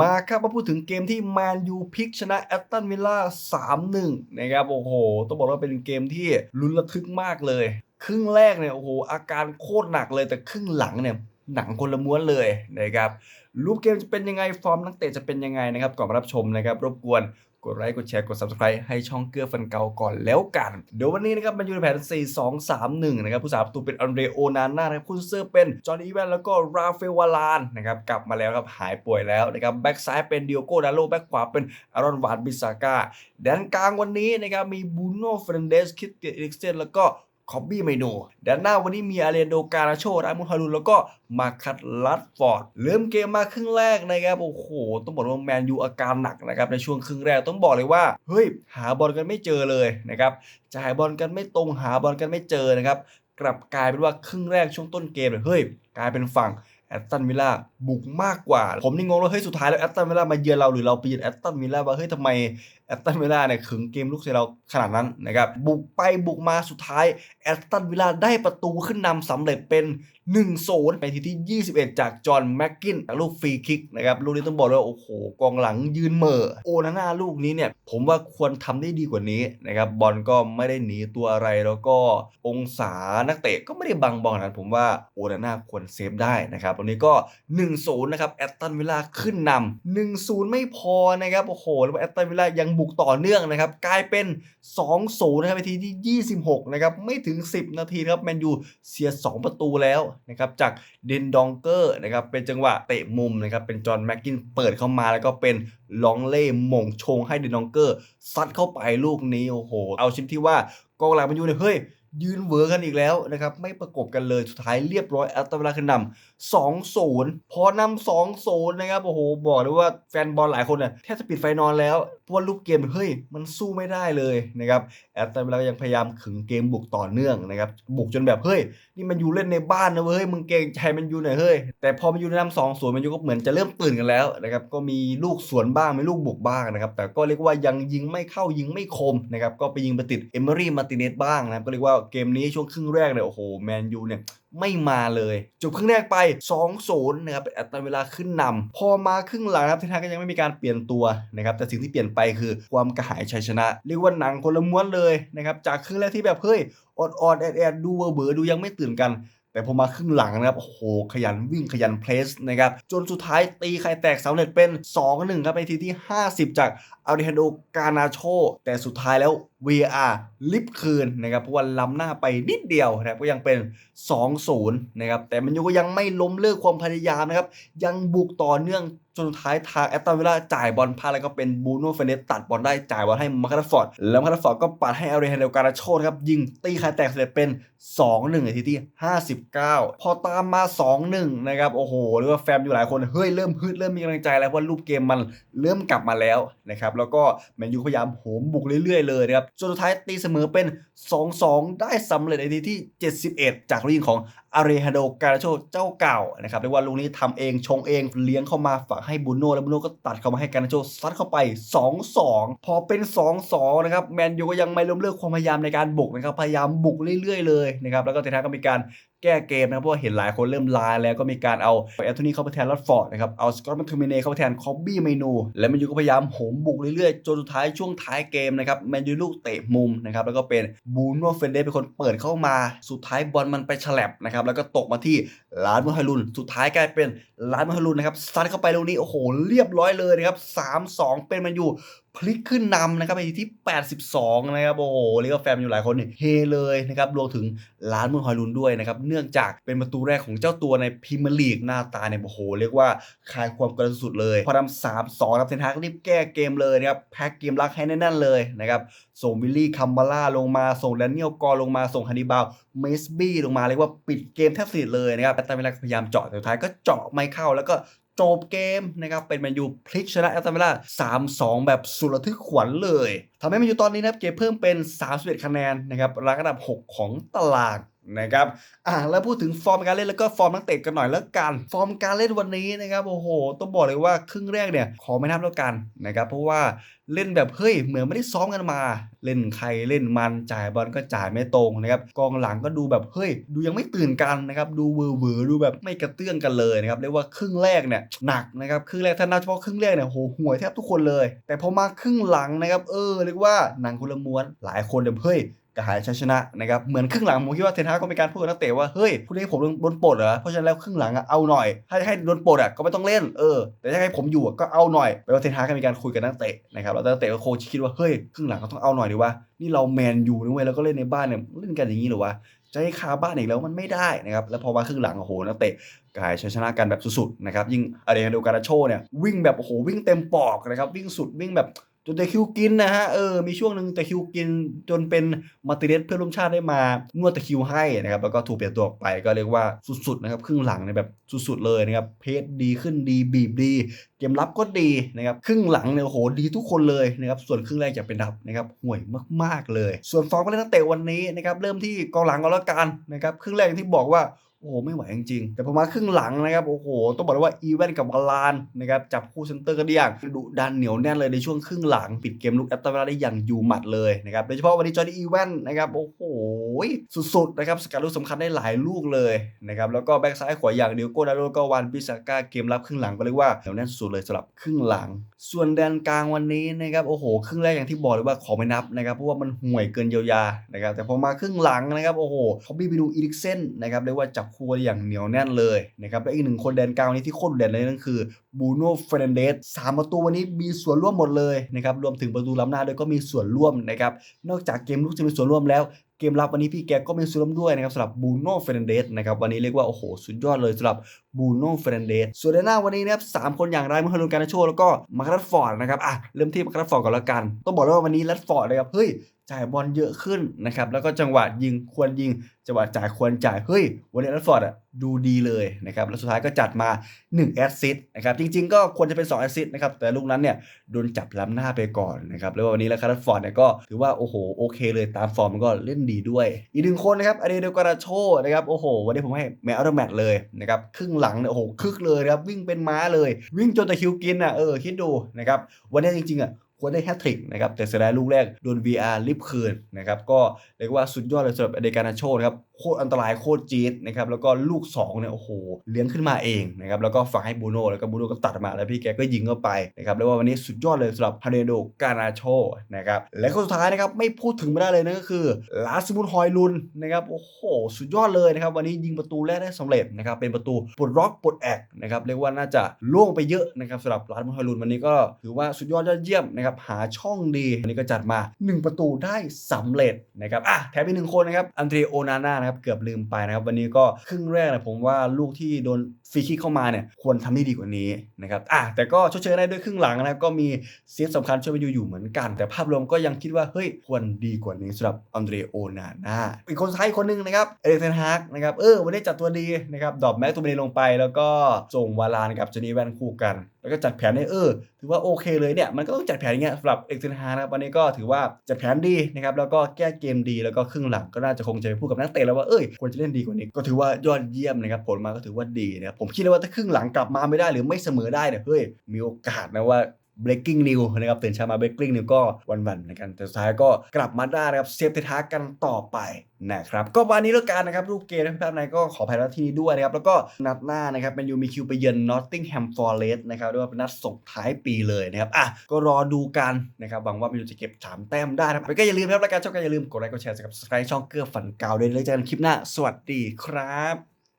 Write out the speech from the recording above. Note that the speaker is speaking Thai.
มาครับมาพูดถึงเกมที่แมนยูพลิกชนะแอตตันวิลล่า3-1 นะครับ โอ้โห ต้องบอกว่าเป็นเกมที่ลุ้นระทึกมากเลย ครึ่งแรกเนี่ย โอ้โห อาการโคตรหนักเลยแต่ครึ่งหลังเนี่ย หนังคนละม้วนเลยนะครับรูปเกมจะเป็นยังไง ฟอร์มนักเตะจะเป็นยังไงนะครับ ก่อนรับชมนะครับรบกวนกดไลค์กดแชร์กด subscribe ให้ช่องเกื้อฟันเก่าก่อนแล้วกัน เดี๋ยววันนี้นะครับมันอยู่ในแผน 4 2 3 1 นะครับ ผู้สาประตูเป็นอันเดรโอนาน่านะครับคุณเซอร์เป็นจอห์นอีแวนแล้วก็ราฟเฟลวาลานนะครับกลับมาแล้วครับหายป่วยแล้วนะครับแบ็กซ้ายเป็นเดิโอโก้ดาโลแบ็กขวาเป็นอารอนวานบิซาก้าแดนกลางวันนี้นะครับมีบูโน่เฟรนเดสคิดเตียเอริกเซนแล้วก็ คอบบี้ไมโนด้านหน้าวันนี้มีอาเรนโดการาโชรามุนฮารุนแล้วก็มาคัตลัดฟอร์ดเริ่มเกมมาครึ่งแรกนะครับโอ้โห ต้องบอกว่าแมนยูอาการหนักนะครับในช่วงครึ่งแรกต้องบอกเลยว่าเฮ้ยหาบอลกันไม่เจอเลยนะครับจ่ายบอลกันไม่ตรงหาบอลกันไม่เจอนะครับกลับกลายเป็นว่าครึ่งแรกช่วงต้นเกมเนี่ยเฮ้ยกลายเป็นฝั่งแอตตันวิลล่าบุกมากกว่า ผมนี่งงว่าเฮ้ยสุดท้ายแล้วแอตตันวิลล่ามาเยือนเราหรือเราไปเยือนแอตตันวิลล่าว่าเฮ้ยทำไม แอตตันวิลล่าเนี่ยขึงเกมลุกใส่เราขนาดนั้นนะครับบุกไปบุกมาสุดท้ายแอตตันวิลล่าได้ประตูขึ้นนำสำเร็จเป็น1 0ไปทีที่ 21 จากจอห์นแม็กกินจากลูกฟรีคิกนะครับลูกนี้ต้องบอกเลยว่าโอ้โหกองหลังยืนเหม่อโอนาน่าลูกนี้เนี่ยผมว่าควรทำได้ดีกว่านี้นะครับบอลก็ไม่ได้หนีตัวอะไรแล้วก็องศานักเตะก็ไม่ได้บังบอลนั้นผมว่าโอนาน่าควรเซฟได้นะครับวันนี้ก็1-0นนะครับแอตตันวิลล่าขึ้นนำ1-0ไม่พอนะครับโอ้โหแล้วแอตตันวิลล่ายังบุกต่อเนื่องนะครับ กลายเป็น 2-0 นะครับนาทีที่ 26 นะครับ ไม่ถึง 10 นาทีครับแมนยูเสีย 2 ประตูแล้วนะครับ จากเดนดองเกอร์นะครับ เป็นจังหวะเตะมุมนะครับ เป็นจอห์นแม็กกินเปิดเข้ามาแล้วก็เป็นลองเล่มงชงให้เดนดองเกอร์ซัดเข้าไปลูกนี้โอ้โห เอาชิมที่ว่ากองหลังแมนยูเนี่ยเฮ้ย ยืนเวอร์กันอีกแล้วนะครับ ไม่ประกบกันเลยสุดท้ายเรียบร้อยแอตตันวิลาขึ้นนำสองศูนย์พอนำสองศูนย์นะครับโอ้โหบอกเลยว่าแฟนบอลหลายคนเนี่ยแทบจะปิดไฟนอนแล้วเพราะว่าลูกเกมเฮ้ยมันสู้ไม่ได้เลยนะครับแอตตันวิลายังพยายามขึงเกมบุกต่อเนื่องนะครับบุกจนแบบเฮ้ยนี่มันอยู่เล่นในบ้านนะเว้ยมึงเกรงใจมันอยู่หน่อยเฮ้ยแต่พอมันอยู่ในนำสองศูนย์มันอยู่ก็เหมือนจะเริ่มตื่นกันแล้วนะครับก็มีลูกสวนบ้างมีลูกบุกบ้างนะครับแต่ก็เรียกว่ายังยิงไม่เข้ายิงไม่คมนะครับก็ไปยิงไปติดเอเมอรี่มาร์ติเนสบ้างนะครับก็เรียกว่าเกมนี้ช่วงครึ่งแรกเนี่ยโอ้โหแมนยูเนี่ยไม่มาเลยจบครึ่งแรกไป2-0นะครับแอตตันเวลาขึ้นนำพอมาครึ่งหลังนะครับทีนทางก็ยังไม่มีการเปลี่ยนตัวนะครับแต่สิ่งที่เปลี่ยนไปคือความกระหายชัยชนะ เรียกว่าหนังคนละม้วนเลยนะครับจากครึ่งแรกที่แบบเฮ้ยอดอดๆแอดแอดดูเบอร์เบอร์ดูยังไม่ตื่นกัน แต่พอมาครึ่งหลังนะครับ โอ้โห ขยันวิ่งขยันเพลสนะครับ จนสุดท้ายตีไข่แตกสำเร็จเป็น 2-1 ครับในทีที่ 50 จากอาริฮันโดกานาโช แต่สุดท้ายแล้ว VR ลิฟคืนนะครับ เพราะว่าล้ำหน้าไปนิดเดียวนะครับ ก็ยังเป็น 2-0 นะครับ แต่มันยูก็ยังไม่ล้มเลิกความพยายามนะครับ ยังบุกต่อเนื่อง จนสุดท้ายทางแอตตันวิลล่าจ่ายบอลพลาดแล้วก็เป็นบูโน่เฟเนสตัดบอลได้จ่ายบอลให้มาร์คัตฟอร์ดแล้วมาร์คัตฟอร์ดก็ปัดให้อาริฮันโดการาโชนะครับยิงตีไข่แตกเสร็จเป็น 2-1ในทีที่59 พอตามมา 2-1 นะครับ โอ้โหเรียกว่าแฟนอยู่หลายคน เฮ้ย เริ่มฮึดเริ่มมีกำลังใจแล้วเพราะรูปเกมมันเริ่มกลับมาแล้วนะครับแล้วก็แมนยูพยายามโหมบุกเรื่อยๆเลยนะครับจนสุดท้ายตีเสมอเป็น 2-2 ได้สำเร็จในทีที่ 71 จากลูกยิงของ อารีฮันโดการาโชเจ้าเก่านะครับเรียกว่าลูกนี้ทำเองชงเองเลี้ยงเข้ามาฝากให้บุนโน่แล้วบูโน่ก็ตัดเข้ามาให้การาโชซัดเข้าไป 2-2 พอเป็น 2-2 นะครับแมนยูก็ยังไม่ล้มเลิกความพยายามในการบุกนะครับพยายามบุกเรื่อยๆเลยนะครับแล้วก็ท้ายก็มีการ แก้เกมนะเพราะว่าเห็นหลายคนเริ่มลาแล้วก็มีการเอาแอนโทนีเข้าไปแทนลัดฟอร์ดนะครับเอาสกอตต์แมคโทมิเน่เข้าไปแทนคอบบี้เมนู และแมนยูก็พยายามโหมบุกเรื่อยๆ จนสุดท้ายช่วงท้ายเกมนะครับแมนยูลูกเตะมุมนะครับแล้วก็เป็นบูโน่เฟนเดเป็นคนเปิดเข้ามาสุดท้ายบอลมันไปฉลับนะครับแล้วก็ตกมาที่ลานมุฮารุน สุดท้ายกลายเป็นลานมุฮารุนนะครับซัดเข้าไปลูกนี้โอ้โหเรียบร้อยเลยนะครับ3-2 เป็นแมนยู พลิกขึ้นนำนะครับไปที่ 82 นะครับโอ้โหเรียกว่าแฟนอยู่หลายคนเนี่ยเฮเลยนะครับรวมถึงล้านมือฮอยลุนด้วยนะครับเนื่องจากเป็นประตูแรกของเจ้าตัวในพรีเมียร์ลีกหน้าตาเนี่ยโอ้โหเรียกว่าคลายความกดดันสุดๆเลยพอนำสามสองรับเซนทากรีบแก้เกมเลยนะครับแพ็กเกมรักให้แน่นๆเลยนะครับส่งวิลลี่คัมบาร่าลงมาส่งแดเนียลกอร์ลงมาส่งฮันนิบาลเมสบี้ลงมาเรียกว่าปิดเกมแทบสนิทเลยนะครับแต่เวลาพยายามเจาะแต่สุดท้ายก็เจาะไม่เข้าแล้วก็ จบเกมนะครับเป็นแมนยูพลิกชนะแอตแลนวิลล่า3-2แบบสุดระทึกขวัญเลยทำให้แมนยูตอนนี้นะครับเก็บเพิ่มเป็น 31 คะแนนนะครับรังอันดับ 6 ของตาราง นะครับอะแล้วพูดถึงฟอร์มการเล่นแล้วก็ฟอร์มนักเตะกันหน่อยแล้วกัน ฟอร์มการเล่นวันนี้นะครับโอ้โห ต้องบอกเลยว่าครึ่งแรกเนี่ยขอไม่นับแล้วกันนะครับเพราะว่าเล่นแบบเฮ้ยเหมือนไม่ได้ซ้อมกันมา เล่นใครเล่นมันจ่ายบอลก็จ่ายไม่ตรงนะครับกองหลังก็ดูแบบเฮ้ยดูยังไม่ตื่นกันนะครับดูเวอร์เวอร์ดูแบบไม่กระเตื้องกันเลยนะครับเรียกว่าครึ่งแรกเนี่ยหนักนะครับครึ่งแรกถ้านับเฉพาะครึ่งแรกเนี่ยโหห่วยแทบทุกคนเลย แต่พอมาครึ่งหลังนะครับเออเรียกว่าหนังคนละม้วนหลายคนแบบเฮ้ย กระหายชัยชนะนะครับเหมือนครึ่งหลังผมคิดว่าเทนฮากก็มีการพูดกับนักเตะว่าเฮ้ยผู้เล่นผมโดนปลดเหรอเพราะฉะนั้นแล้วครึ่งหลังอะเอาหน่อยถ้าจะให้โดนปลดอะก็ไม่ต้องเล่นเออแต่ถ้าให้ผมอยู่ก็เอาหน่อยแปลว่าเทนฮากก็มีการคุยกับนักเตะนะครับแล้วนักเตะก็โค้ชคิดว่าเฮ้ยครึ่งหลังก็ต้องเอาหน่อยดีวะนี่เราแมนยูนะเว้ยแล้วก็เล่นในบ้านเนี่ยเล่นกันอย่างนี้หรอวะจะให้คาบ้านอีกแล้วมันไม่ได้นะครับแล้วพอมาครึ่งหลังโอ้โหนักเตะกายชนะกันแบบสุดๆนะครับยิ่งอาเดนโดการาโชเนี่ยวิ่งแบบโอ้โหวิ่งเต็มปอกนะครับวิ่งสุดวิ่งแบบ จนแต่คิวกินนะฮะเออมีช่วงหนึ่งแต่คิวกินจนเป็นมาติเนสเพื่อนร่วมชาติได้มานวดตะคิวให้นะครับแล้วก็ถูกเปลี่ยนตัวออกไปก็เรียกว่าสุดๆนะครับครึ่งหลังเนี่ยแบบสุดๆเลยนะครับเพจดีขึ้นดีบีบดีเกมรับก็ดีนะครับครึ่งหลังเนี่ยโหดีทุกคนเลยนะครับส่วนครึ่งแรกจะเป็นดับนะครับห่วยมากๆเลย ส่วนฟอร์มการเล่นนักเตะวันนี้นะครับเริ่มที่กองหลังก่อนแล้วกันนะครับครึ่งแรกอย่างที่บอกว่า อ้โหไม่ไหวจริงๆ แต่พอมาครึ่งหลังนะครับ โอ้โห ต้องบอกเลยว่าอีเวนกับวาลานนะครับ จับคู่เซนเตอร์กันได้อย่างดุดันเหนียวแน่นเลยในช่วงครึ่งหลัง ปิดเกมลุกแอตตาเวลาได้อย่างอยู่หมัดเลยนะครับ โดยเฉพาะวันนี้จอร์ดี้อีเวนนะครับ โอ้โห สุดๆ นะครับ สกัดลูกสำคัญได้หลายลูกเลยนะครับ แล้วก็แบ็กซ้ายขวาอย่างเดียวโกดาโรก็วันปิซาก้าเกมรับครึ่งหลังก็เรียกว่าเหนียวแน่นสุดเลยสำหรับครึ่งหลัง ส่วนแดนกลางวันนี้นะครับ โอ้โห ครึ่งแรกอย่างที่บอกเลยว่าขอไม่นับนะครับ เพราะว่ามันห่วยเกินเยียวยานะครับ แต่พอมาครึ่งหลังนะครับ โอ้โหเขาบีไปดูอีริกเซนนะครับเรียกว่าจับคู่ได้อย่างเหนียวแน่นเลยนะครับและอีกหนึ่งคนแดนกลางวันนี้ที่โคตรเด่นเลยนั่นคือบูโน่เฟรนเดสสามประตูวันนี้มีส่วนร่วมหมดเลยนะครับรวมถึงประตูล้ำหน้าด้วยก็มีส่วนร่วมนะครับนอกจากเกมลุกจะมีส่วนร่วมแล้วเกมรับวันนี้พี่แกก็มีส่วนร่วมด้วยนะครับสำหรับบูโน่เฟรนเดสนะครับวันนี้เรียกว่าโอ้โหสุดยอดเลยสำหรับบูโน่เฟรนเดสส่วนในหน้าวันนี้นะครับสามคนอย่างไรเมื่อฮารุนการนาโชแล้วก็มาร์คัสฟอร์ดนะครับอะเริ่มที่มาร์คัสฟอร์ดก่อนแล้วกัน ต้องบอกเลยว่าวันนี้ลัดฟอร์ดนะครับเฮ้ยจ่ายบอลเยอะขึ้นนะครับแล้วก็จังหวะยิงควรยิงจังหวะจ่ายควรจ่ายเฮ้ยวันนี้ลัดฟอร์ดอะ ดูดีเลยนะครับแล้วสุดท้ายก็จัดมา 1 แอสซิสนะครับจริงๆ ก็ควรจะเป็น 2 แอสซิสนะครับแต่ลูกนั้นเนี่ยโดนจับล้ำหน้าไปก่อนนะครับแล้ววันนี้แล้วคาร์ฟอร์ดเนี่ยก็ถือว่า โอ้โห โอเคเลยตามฟอร์มมันก็เล่นดีด้วย อีกหนึ่งคนนะครับอเดเดลการาโชนะครับโอ้โห วันนี้ผมให้แมวอร์แมตเลยนะครับครึ่งหลังเนี่ยโอ้โหคึกเลยนะครับวิ่งเป็นม้าเลย วิ่งจนตะคิวกินอะเออคิดดูนะครับวันนี้จริงๆอะ ควรได้แฮตทริกนะครับแต่เสียดายลูกแรกโดน VR ลิฟคืนนะครับก็เรียกว่าสุดยอดเลยสำหรับอเดการาโชนะครับโคตรอันตรายโคตรจี๊ดนะครับแล้วก็ลูก2เนี่ยโอ้โหเลี้ยงขึ้นมาเองนะครับแล้วก็ฝากให้บูโน่แล้วก็บูโน่ก็ตัดมาแล้วพี่แกก็ยิงเข้าไปนะครับเรียกว่าวันนี้สุดยอดเลยสำหรับฮาเดโดการาโชนะครับและคนสุดท้ายนะครับไม่พูดถึงไม่ได้เลยนั่นก็คือลาสมุนฮอยลุนนะครับโอ้โหสุดยอดเลยนะครับวันนี้ยิงประตูแรกได้สำเร็จนะครับเป็นประตูปลดล็อกปลดแอกนะครับเรียกว่าน่าจะล่วงไปเยอะนะครับสำหรับลาสมุนฮอยลุนวันนี้ก็ถือว่าสุดยอดยอดเยี่ยมนะครับหาช่องดีวันนี้ก็จัดมา 1 ประตูได้สำเร็จนะครับอะแถมอีกหนึ่งคนนะครับอันเดรโอนาน่านะครับเกือบลืมไปนะครับวันนี้ก็ครึ่งแรกนะผมว่าลูกที่โดนฟรีคิกเข้ามาเนี่ยควรทำได้ดีกว่านี้นะครับอะแต่ก็ชดเชยได้ด้วยครึ่งหลังนะครับก็มีเซฟสำคัญช่วยไปอยู่อยู่เหมือนกัน แต่ภาพรวมก็ยังคิดว่าเฮ้ยควรดีกว่านี้สำหรับอันเดรโอนาน่าอีกคนสุดท้ายคนหนึงนะครับเอเดนเทนฮากนะครับเออวันนี้จัดตัวดีนะครับดรอปแม็กตัวเบนลงไปแล้วก็ส่งวาลานกับเจนีแวนคู่กัน แล้วก็จัดแผนได้เออ ถือว่าโอเคเลยเนี่ยมันก็ต้องจัดแผนอย่างเงี้ยสำหรับเอ็กซ์เซนฮานะครับวันนี้ก็ถือว่าจัดแผนดีนะครับแล้วก็แก้เกมดีแล้วก็ครึ่งหลังก็น่าจะคงจะไปพูดกับนักเตะแล้วว่าเอ้ยควรจะเล่นดีกว่านี้ก็ถือว่ายอดเยี่ยมนะครับผลมาก็ถือว่าดีนะครับผมคิดเลยว่าถ้าครึ่งหลังกลับมาไม่ได้หรือไม่เสมอได้เนี่ยเฮ้ยมีโอกาสนะว่า breaking news นะครับตื่นเช้ามา breaking news ก็วันๆนะครับแต่สุดท้ายก็กลับมาได้นะครับเซฟเททากันต่อไปนะครับก็วันนี้แล้วกันนะครับรูปเกมนะครับภาพในก็ขออภัยที่นี้ด้วยนะครับ แล้วก็นัดหน้านะครับแมนยูมีคิวไปเยือน Nottingham Forest นะครับเรียว่าเป็นนัดส่งท้ายปีเลยนะครับอะก็รอดูกันนะครับหวังว่าแมนยูจะเก็บ 3 แต้มได้นะครับก็อย่าลืมนะครับรายการช่องก็อย่าลืมกดไลค์กดแชร์กับ subscribe ช่องเกื้อฝันเก่าด้วยเลยเจอกันคลิปหน้า สวัสดีครับ